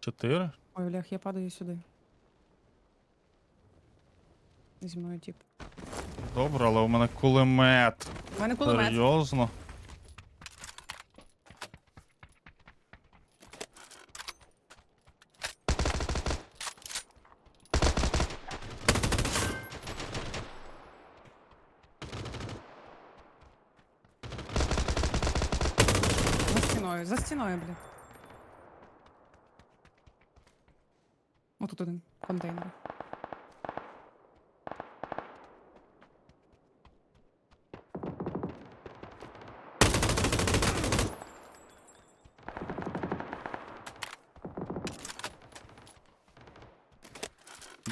Чотири? Ой, Олег, я падаю сюди. Зі мною тип. Добре, але у мене кулемет. У мене кулемет. Серйозно? Отут один контейнер.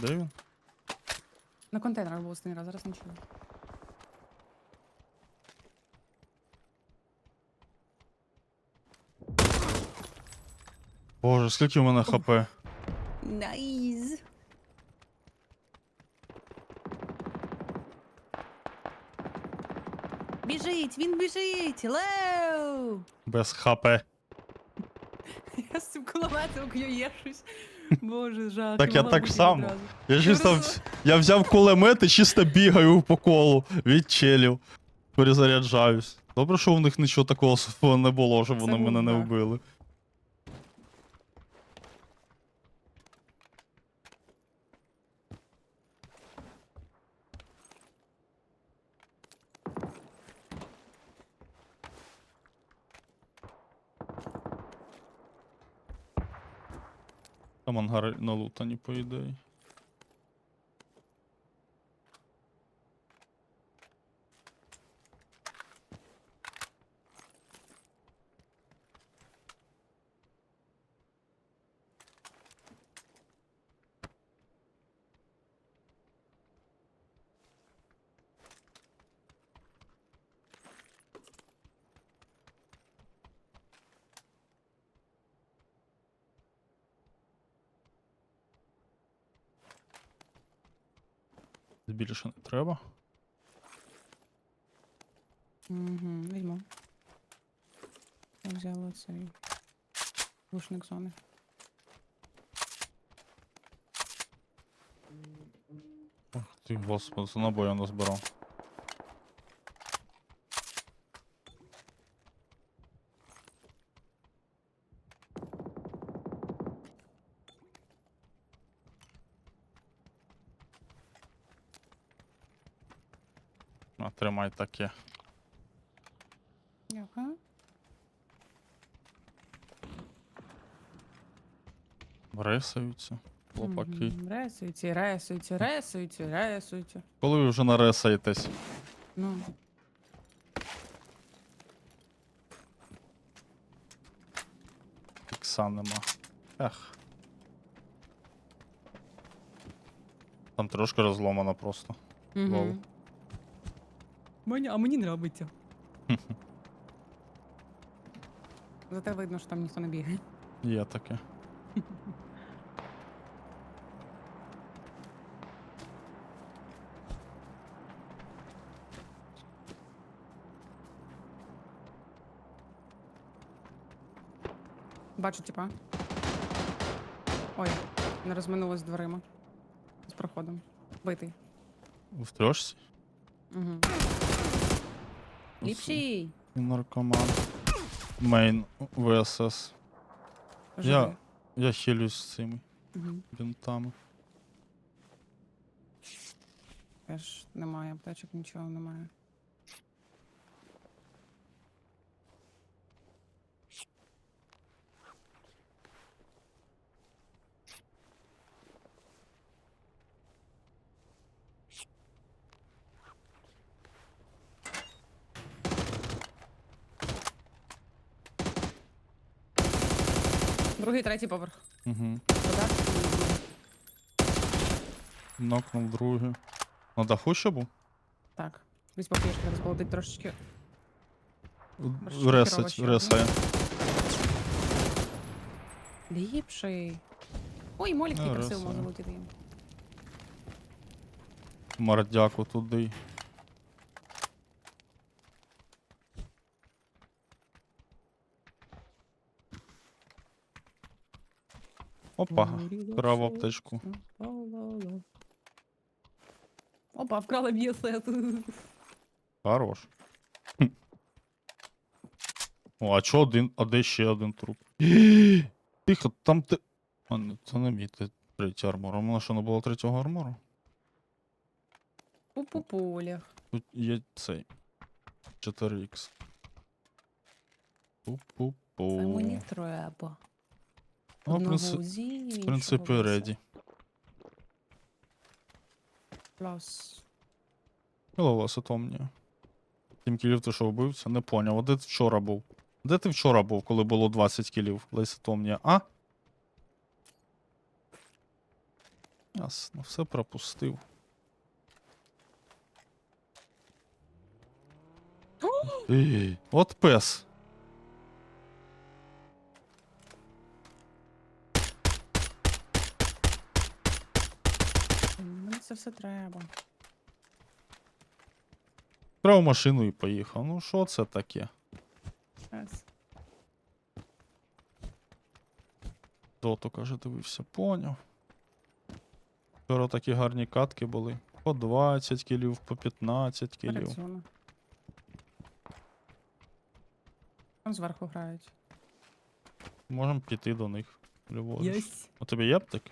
Де він? На контейнерах був останній раз, зараз нічого. Боже, скільки у мене хп? Найз. Біжить, він біжить! Леу! Без хп. Я з цим кулеметом к'юєшусь. Боже, жах. Так я так само. Я чисто. Я взяв кулемет і чисто бігаю по колу від челів. Перезаряджаюсь. Добре, що в них нічого такого не було, щоб вони мене не вбили. Там на лутані по ідеї. Більше не треба. Угу, візьму. Я взяла цей рушник зони. Ох ти, господи, це набою назбирав. Тримай таке. Дякую. Ресаються. Хлопаки. Ресуйте, ресуйте, ресуйте, ресуйте. Коли ви вже наресаєтесь? Ну, Ікса нема. Ех. Там трошки розломано просто. Угу. Мені, а мені нравиться. Зате видно, що там ніхто не бігає. Є таке. Бачу, типа. Ой, не розминулась дверима. З проходом. Битий. В трьошці? Угу. Ліпший. Наркоман. Мейн ВСС. Я, я хилюсь цими Угу. бінтами. Теж немає аптечок, нічого немає. Другий, третій поверх. Угу. Вода. Нокнув другий. На даху ще був? Так. Візь поки я ще розболодить трошечки. Ресать, Розчарувачі, ресає. Ліпший. Ой, молік Ну, який красиво раз, може летіти їм. Мордяку туди. Опа, вкрав аптечку. Опа, вкрала б'єсет. Хорош. Хм. О, а чо один, а де ще один труп? Тихо, там ти. А, не, це не мій, це третій армор. А в мене що не було третього армору? У пуполях. Тут є цей. 4х. Пу-пу-пу. Це мені треба. Ну, в принципі, в принципі, реді. Плюс. Голова сатомнія. Тім кілів ти що вбився? Не поняв. А де ти вчора був? Де ти вчора був, коли було 20 кілів Лейсатомнія, а? Ясно, все пропустив. От пес. Мені це все треба. Крав машину і поїхав. Ну що це таке? Щас. Доту, каже, дивився, поняв. Вчора такі гарні катки були. По 20 кілів, по 15 кілів. Працюємо. Там зверху грають. Можемо піти до них. Єсть. У тебе є аптек?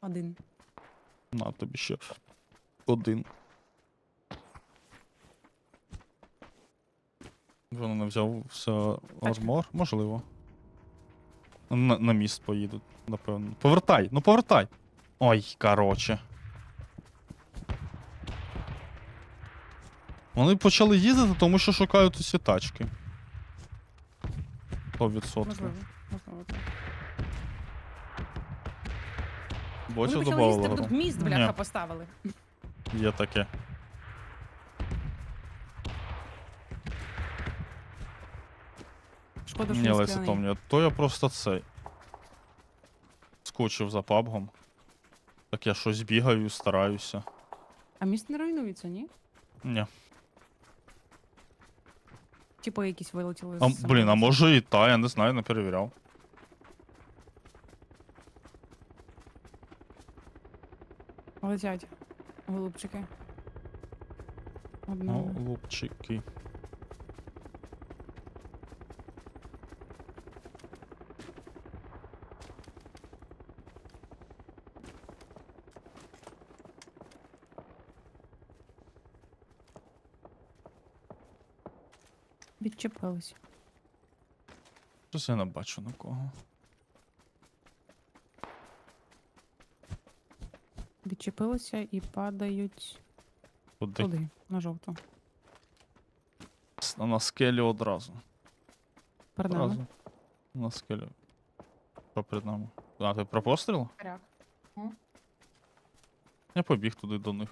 Один. На тобі ще один. Воно не взяв все армор? Можливо. На, на міст поїдуть, напевно. Повертай, ну повертай. Ой, короче. Вони почали їздити, тому що шукають усі тачки. 100%. Можливо. Можливо, так. Ботів Вони почали їсти, добавили. тут міст, Ні. поставили. Є таке. Шкода, що Ні, не Леся скляний. Томні, то я просто цей. Скучив за пабгом. Так я щось бігаю, стараюся. А міст не руйнується, ні? Ні. Типу якісь вилетіли А, з блін, а самоліту. може і та, я не знаю, не перевіряв. Летять. Голубчики. Ну, Одного. лупчики. Відчепились. Щось я не бачу нікого. Відчепилися і падають Куди? туди, на жовту. С- На скелі одразу. Перед нами. Одразу. На скелі. Що перед нами? А, ти про постріл? Коряк. Я побіг туди до них.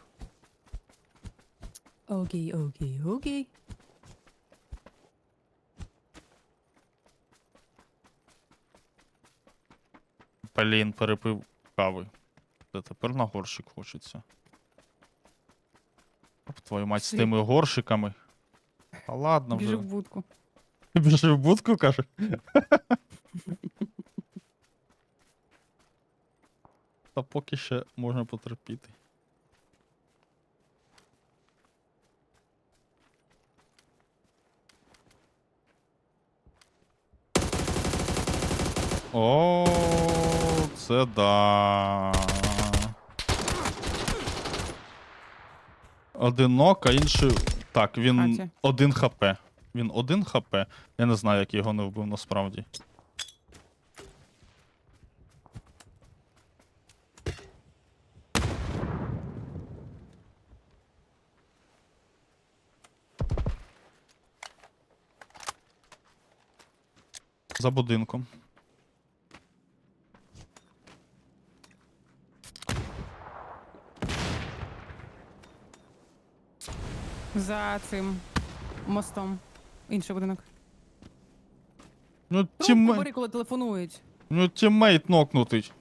Окей, окей, окей. Блін, перепив кави. Це тепер на горщик хочеться. Оп, твою мать з Сві- тими горщиками. А ладно вже. в будку. Біжи в будку, каже. Та поки ще можна потерпіти. О, це да. Одинок, а інший. Так, він Хаті. один хп. Він один хп. Я не знаю, як я його не вбив насправді. За будинком. За цим мостом. Інший будинок. Ну, тіммей... бери, коли телефонують. ну, тіммейт нокнутий.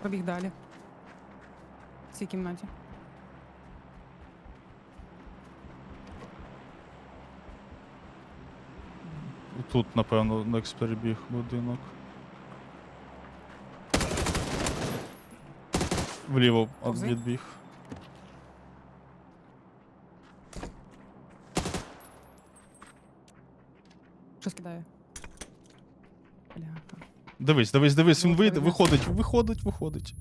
Пробіг далі. В цій кімнаті. тут, напевно, Некс перебіг будинок. Вліво от Повзи. відбіг. Що скидає? Бляха. Дивись, дивись, дивись, він вийде, дивись. виходить, виходить, виходить.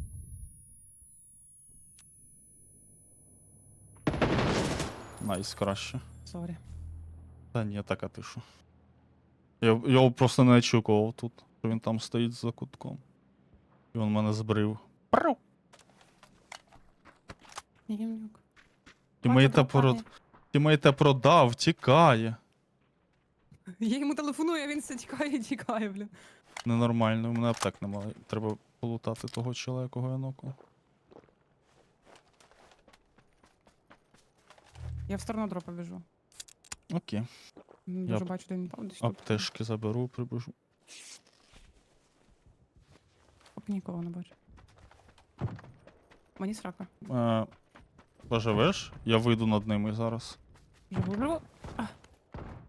Найс, краще. Сорі. Та ні, так, а ти що? Я я його просто не очікував тут, що він там стоїть за кутком. І він мене збрив. Пру! Нігімнюк. Тімейта прод... Тімейта продав, тікає. Я йому телефоную, а він все тікає і тікає, блін. Ненормально, у мене аптек немає. Треба полутати того чола, якого я нокнув. Я в сторону дропа біжу. Окей. М, Я Дуже б- бачу, де він там десь тут. Аптешки заберу, прибіжу. Поки нікого не бачу. Мені срака. Е, поживеш? Я вийду над ними зараз. Живу, живу. А.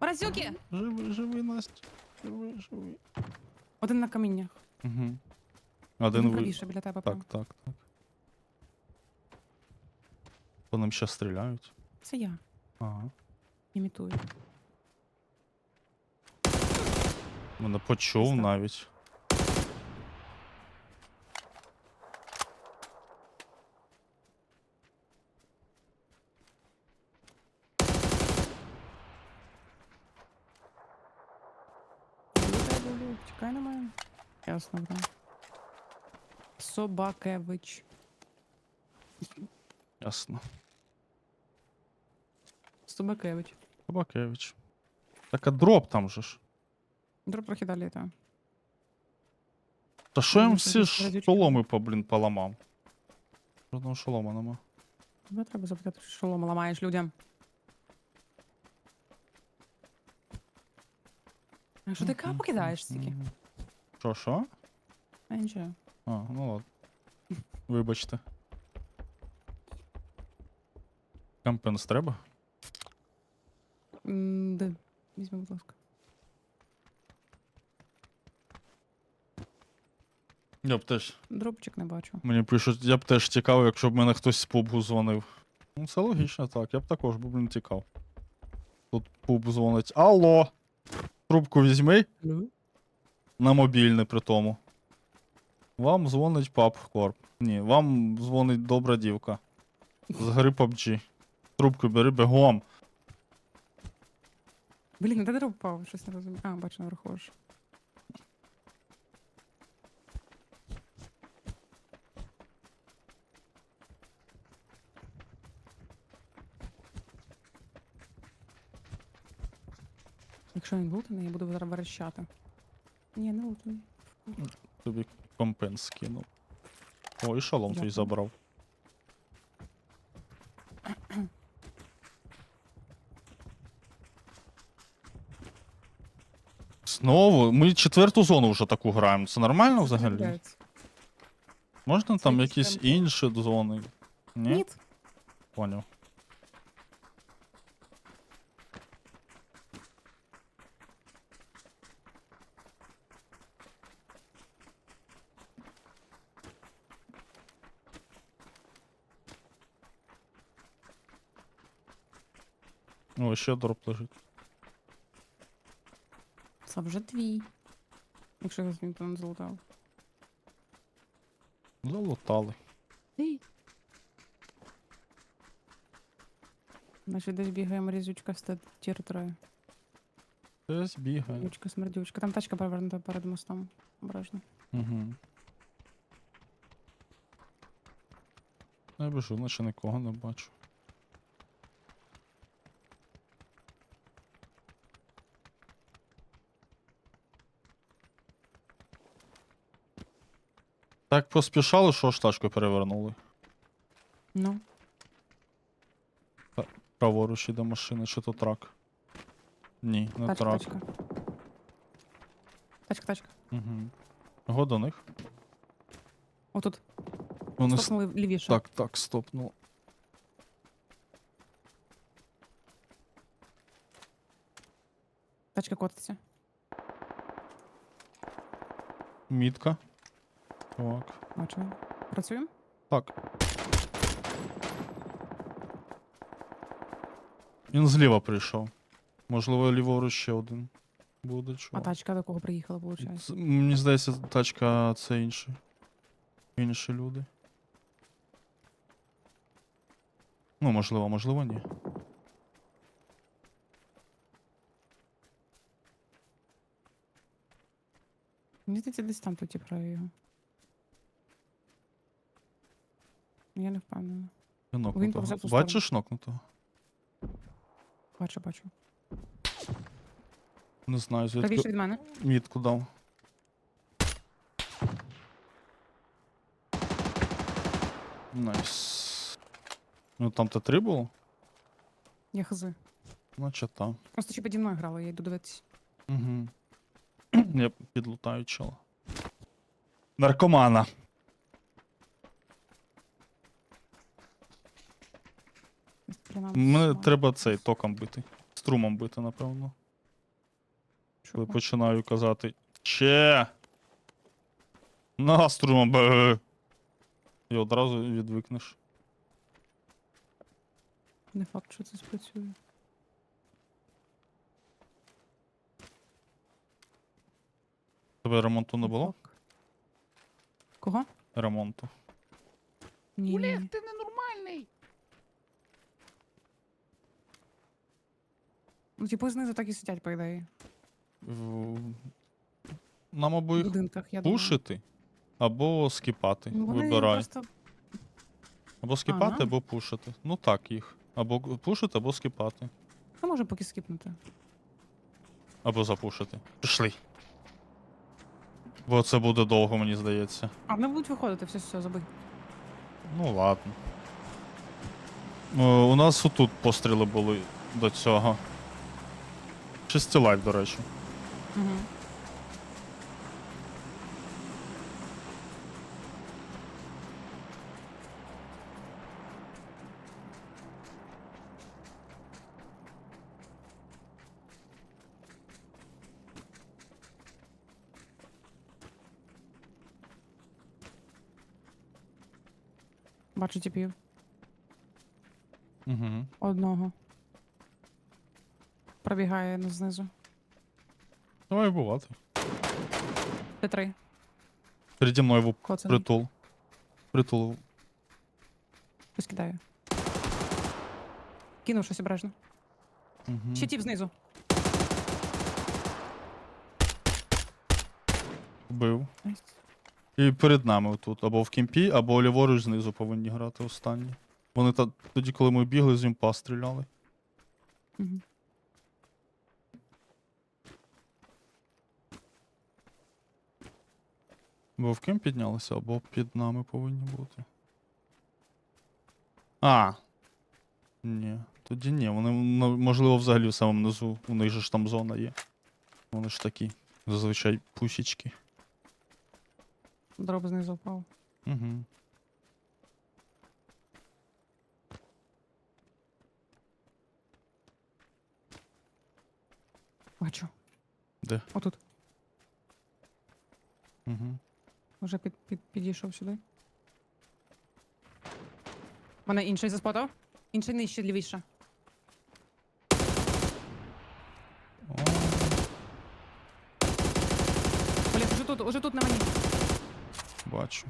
Мразюки! Живи, живи, Настя. Живи, живи. Один на каміннях. Угу. Один Один ви... правіше біля тебе. Так, прям. так, так. По ним ще стріляють. Це я. Ага. Імітую. Мене почув навіть. Ясно, бро. Собакевич. Ясно. Собакевич. Табакевич. Так а дроп там же ж. Дроп трохи далі, так. Та що я їм Ну, всі тоді ж радючки. шоломи по, блін, поламав? Жодного шолома нема. Тебе треба запитати, що шолом ламаєш людям. А що ти капу кидаєш стільки? Що, що? А нічого. А, ну ладно. Вибачте. Кампенс треба? М, Де? Візьми, будь ласка. Я б теж. Дропчик не бачу. Мені пишуть, я б теж тікав, якщо б мене хтось з пубу дзвонив. Ну, це логічно, так. Я б також би, блін, тікав. Тут пуб дзвонить. Алло! Трубку візьми на мобільний при тому. Вам дзвонить пап Корп. Ні, вам дзвонить добра дівка. З гри PUBG. Трубку бери бегом. Блін, де дроп впав? Щось не розумію. А, бачу, наверху ж. Якщо він лутаний, я буду зараз верещати. Ні, не лутаний. Тобі компенс скинув. О, і шолом твій Дякую. забрав. Знову? Ми четверту зону вже таку граємо. Це нормально взагалі? Відмовляється. Можна там якісь інші зони? Ні? Ні. Поняв. О, ще дроп лежить. Це вже твій. Якщо я він там залутав. Залутали. Значить, десь бігає мрізючка з тір 3. Десь бігає. Ючка смердючка. Там тачка перевернута перед мостом. Ображно. Угу. Я біжу, наче нікого не бачу. Так поспішали, що ж тачку перевернули. Ну. Праворуч іде машина, чи то трак. Ні, не Тачка, трак. тачка. Тачка, тачка. Угу. Го до них. Отут. Вони с... Стопнули лівіше. Так, так, стоп, ну. Тачка котиться. Мітка. Так. Бачу. Працюємо? Так. Він зліва прийшов. Можливо, ліворуч ще один буде. А тачка до кого приїхала, виходить? Мені здається, тачка це інші. Інші люди. Ну, можливо, можливо, ні. Мені здається, десь там тоді про його. Я не впевнена. Я нокнутого. Бачиш нокнутого? Бачу, бачу. Не знаю, Правіше звідки від мене. мітку дав. Найс. Ну там Т3 було? Я хази. Наче там. Просто чи піді мною грала, я йду дивитися. Угу. Я підлутаю чола. Наркомана. Мене сама. треба цей током бити. Струмом бити, напевно. Коли Чого? починаю казати. Че. На струмом. бе». І одразу відвикнеш. Не факт, що це спрацює. Тебе ремонту не було? Фак. Кого? Ремонту. Ні. ні, Олег, ти ненормальний. Ну, типу, знизу так і сидять, по ідеї. В- Нам В або їх будинках, я думаю. пушити, або скіпати. Ну, Вони Вибирай. просто Або скіпати, Ага. або пушити. Ну так їх. Або г- пушити, або скіпати. Ну, може поки скіпнути. Або запушити. Пішли. Бо це буде довго, мені здається. А, вони будуть виходити, все, все, забий. Ну ладно. О, у нас отут постріли були до цього. Шести лайк, до речі. Угу. Бачу типів. Угу. Одного. Пробігає на знизу. Давай бувати. Це три. Переді мною в Коцаний. притул. Притул. Хтось кидає. Кинув щось обережно. Угу. Ще тіп знизу. Вбив. Найс. І перед нами тут. Або в кімпі, або ліворуч знизу повинні грати останні. Вони та, тоді, коли ми бігли, з імпа стріляли. Мгм. Бо в ким піднялися, або під нами повинні бути. А. Ні. Тоді ні. Вони, ну, можливо, взагалі в самому низу. У них же ж там зона є. Вони ж такі. Зазвичай пусічки. Дроб знизу впав. Угу. Бачу. Де? Отут. Угу. Вже під, під, підійшов сюди. Мене інший заспотав. Інший нижче лівіше. Бля, уже тут, уже тут на мені. Бачу.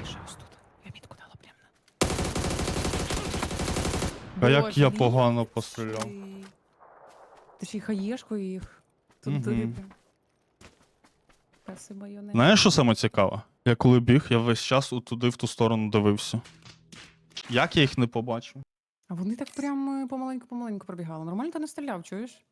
Лишався тут. Я мітку дала прямо. А як я погано постріляв. Ти ж і хаєшкою їх. Тут Мгм. Знаєш, що саме цікаве? Я коли біг, я весь час туди в ту сторону дивився. Як я їх не побачив? А вони так прям помаленьку-помаленьку пробігали. Нормально ти не стріляв, чуєш?